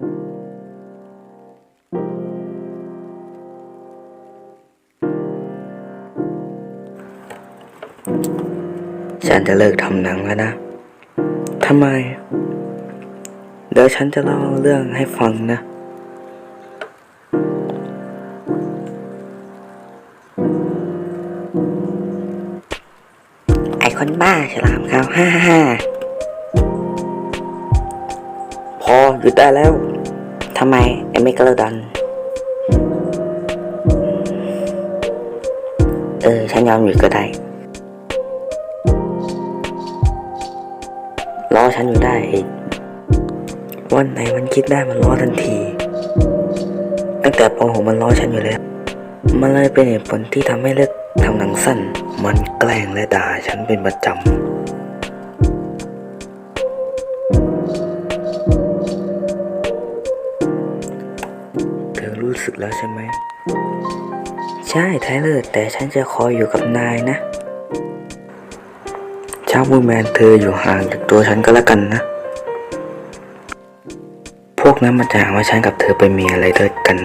ฉันจะเลิกทำหนังแล้วนะ ทำไม เดี๋ยวฉันจะเล่าเรื่องให้ฟังนะ ไอคนบ้าฉลามขาว ฮ่าฮ่าฮ่าพอหยุดได้แล้ว ทำไมไอเมกะโลดอนเออ ฉันยอมหยุดก็ได้ล้อฉันอยู่ได้อีกวันไหนมันคิดได้มันล้อทันที ตั้งแต่ป .6 มันล้อฉันอยู่แล้ว มันเลยเป็นเหตุผลที่ทำให้เลิกทำหนังสั้น มันแกล้งและด่าฉันเป็นประจำ รู้สึกแล้วใช่ไหม ใช่ไทเลอร์ แต่ฉันจะคอยอยู่กับนายนะชางบูแมนเธออยู่ห่างจากตัวฉันก็แล้วกันนะ พวกนั้นมันจะหาว่าฉันกับเธอไปมีอะไรด้วยกัน